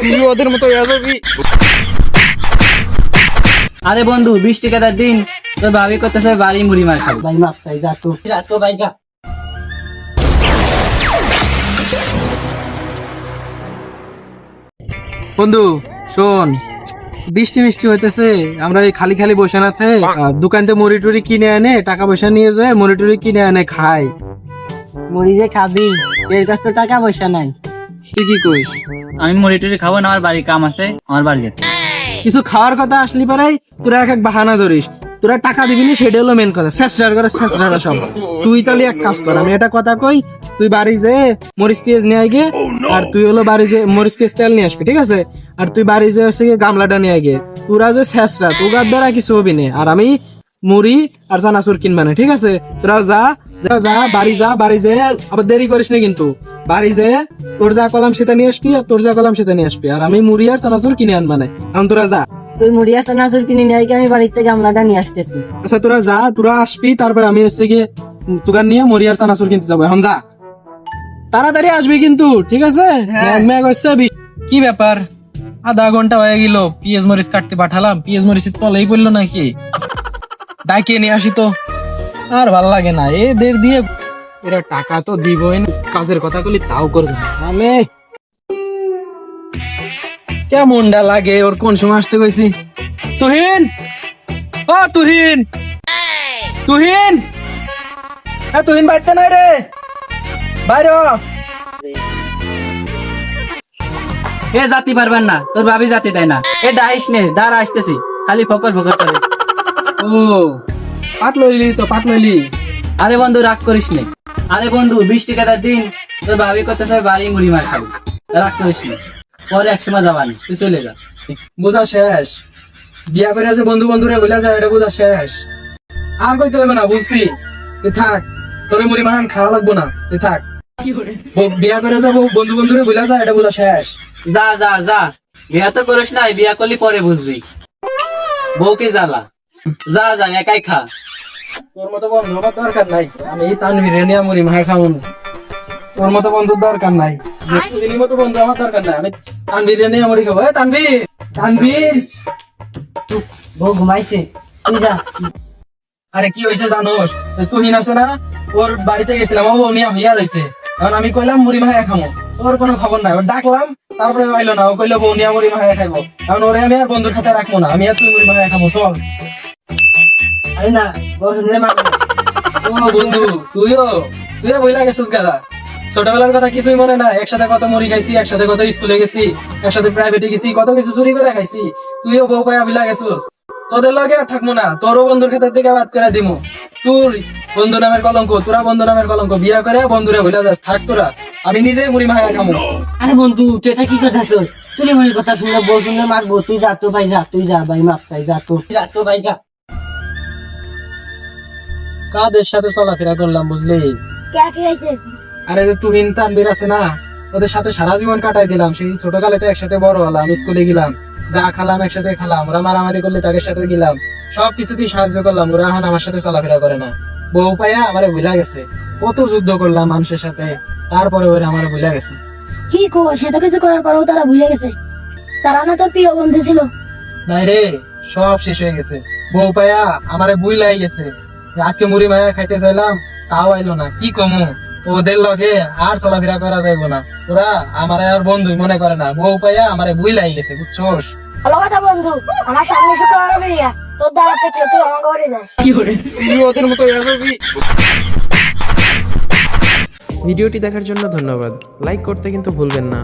তুই ওদের মতো হয়ে যাবি। আরে বন্ধু বিশ টাকার দিন তোর ভাবি করতেছে বাড়ি মুড়ি মার খাব। ভাই মাপ চাই যা তো। যা তো ভাই যা। বন্ধু শোন বৃষ্টি মিষ্টি হইতেছে আমরা এই খালি খালি বসে না থাকে দোকান থেকে মুড়ি টুড়ি কিনে আনে টাকা পয়সা নিয়ে যায় মুড়ি টুড়ি কিনে আনে খাই। মরি যে খাবি এর কাছ তো টাকা পয়সা নাই। তুই কি কইস? আমি মুড়ি টুড়ি খাব না আমার বাড়ি কাম আছে আমার বাড়ি যেতে। কিছু খাওয়ার কথা আসলি পারাই তোরা এক এক বাহানা ধরিস। তোরা টাকা দিবি না সেটা হলো মেন কথা। শেষরার করে শেষরারা সব। তুই তাহলে এক কাজ কর আমি এটা কথা কই তুই বাড়ি যে মরিচ পেঁয়াজ নিয়ে আগে আর তুই হলো বাড়ি যে মরিচ পেঁয়াজ তেল নিয়ে আসবি ঠিক আছে? আর তুই বাড়ি যে হচ্ছে গামলাটা নিয়ে আগে তোরা যে শেষরা তোগার দ্বারা কিছু হবি না। আর আমি মুড়ি আর চানাচুর কিনবা না ঠিক আছে? তোরা যা যা যা বাড়ি যা বাড়ি যে আবার দেরি করিস না কিন্তু। বাড়ি যে তোর যা কলাম সেটা নিয়ে আসবি আর তোর যা কলাম সেটা নিয়ে আসবি। আর আমি মুড়ি আর চানাচুর কিনে আন মানে এখন তোরা যা। তুই মুড়ি আসা নাচুর কিনে নিয়ে আইকে আমি বাড়িতে গামলাটা নিয়ে আসতেছি। আচ্ছা তোরা যা তোরা আসবি তারপরে আমি হচ্ছে গিয়ে তোকার নিয়ে মুড়ি আর চানাচুর কিনতে যাব। এখন যা। তাড়াতাড়ি আসবি কিন্তু ঠিক আছে? ম্যাগ হচ্ছে কি ব্যাপার? আধা ঘণ্টা হয়ে গেল পিএস মরিচ কাটতে পাঠালাম। পিএস মরিচ তলেই পড়ল নাকি? ডাকিয়ে নিয়ে আসি তো। আর ভালো লাগে না এদের দিয়ে এরা টাকা তো দিবই না। কাজের কথা বলি তাও করবে না। আমি কেমনটা লাগে? ওর কোন সময় আসতে কইছি? তুহিন! ও তুহিন! তুহিন! এ তুহিন বাইতে নাই রে! বাইরে হ। এ জাতি পারবেন না তোর ভাবি জাতি দেয় না। এ ডাইস নে দাঁড়া আসতেছি। খালি ফকর ফকর করে। ও পাট লইলি তো পাট লইলি আরে বন্ধু রাগ করিস নে। আরে বন্ধু বিশ টাকার দিন তোর ভাবি করতে করতেছে বাড়ি মুড়ি মার খাব। রাগ করিস পরে এক সময় যাবানি তুই চলে যা। বোঝা শেষ। বিয়া করে আছে বন্ধু বন্ধুরে বলে যায় এটা বোঝা শেষ। আর কইতে হবে না বুঝছি। এ থাক তোরে মুড়ি মাহান খাওয়া লাগবো না। এ থাক। বিয়া করে যাব বন্ধু বন্ধুরে বলে যায় এটা বোঝা শেষ। যা যা যা। বিয়া তো করিস নাই বিয়া করলি পরে বুঝবি। বউকে জ্বালা। যা যা একাই খা। তোর মতো বন্ধু আমার দরকার নাই। আমি তানভীরে নিয়ে মুড়ি মাহা খাব তোর মতো বন্ধুর দরকার নাই। দিনের মতো বন্ধু আমার দরকার নাই, আমি তানভীরে নিয়ে মুড়ি খাব। তানভীর তানভীর! বউ ঘুমাইছে। তুই যা। আরে কি হয়েছে জানোস? তুহিন আছে না ওর বাড়িতে গেছিলাম, ও উনি হিয়া রয়েছে এখন আমি কইলাম, মুড়ি মাহায় খামো। ওর কোনো খবর নাই। ওর ডাকলাম, তারপরে আইলো না। ও কইলো বৌনিয়া মুড়ি মাহায় খাইবো। এখন ওরে আমি আর বন্ধুর খাতে রাখব না। আমি আর তুই মুড়ি মাহায় খামো, চল। আরে না বউ শুনলে মারবে ও বন্ধু তুইও? তুইও বইলা গেছিস গাদা ছোটবেলার কথা কিছুই মনে না একসাথে কত মুড়ি খাইছি একসাথে কত স্কুলে গেছি একসাথে প্রাইভেটে গেছি কত কিছু চুরি করে খাইছি। তুইও বউ পায়া বিলা গেছিস। তোদের লগে আর থাকব না। তোরও বন্ধুর ক্ষেত্রে দিকে বাদ করে দিমু। তোর বন্ধু নামের কলঙ্ক তোরা বন্ধু নামের কলঙ্ক বিয়া করে বন্ধুরে ভুলে যাস। থাক তোরা আমি নিজে মুড়ি মাখা খামু। আরে বন্ধু তুই এটা কি কথা শোন তুই মুড়ির কথা শুনলে বউ শুনলে মারবো। তুই যা তো ভাই যা তুই যা ভাই মাপ চাই যা তো যা তো ভাই যা। কাদের সাথে চলাফেরা করলাম বুঝলি? আরে যে তুহিন তানবির আছে না ওদের সাথে সারা জীবন কাটাই দিলাম। সেই ছোটকালে তো একসাথে বড় হলাম স্কুলে গেলাম যা খালাম একসাথে খালাম ওরা মারামারি করলে তাদের সাথে গেলাম। সব কিছুতেই সাহায্য করলাম ওরা এখন আমার সাথে চলাফেরা করে না। বউ পাইয়া আমারে ভুলা গেছে। কত যুদ্ধ করলাম মানুষের সাথে তারপরে ওরা আমার ভুলা গেছে। কি কো সে তো কিছু করার পরেও তারা ভুলে গেছে। তারা না তোর প্রিয় বন্ধু ছিল। নাই রে সব শেষ হয়ে গেছে। বউ পাইয়া আমারে বুইলাই গেছে। আজকে মুড়ি মায়া খাইতে চাইলাম তাও আইলো না। কি কমু? ওদের লগে আর চলাফেরা করা যাইব না। ওরা আমার আর বন্ধু মনে করে না। বউ পাইয়া আমারে বুইলাই গেছে বুঝছোস? ভালো কথা বন্ধু আমার সামনে এসে তোর বেরিয়া তোর দ্বারা থেকে তুই আমার ঘরে যাস তুই ওদের মতো ভিডিওটি দেখার জন্য ধন্যবাদ। লাইক করতে কিন্তু ভুলবেন না।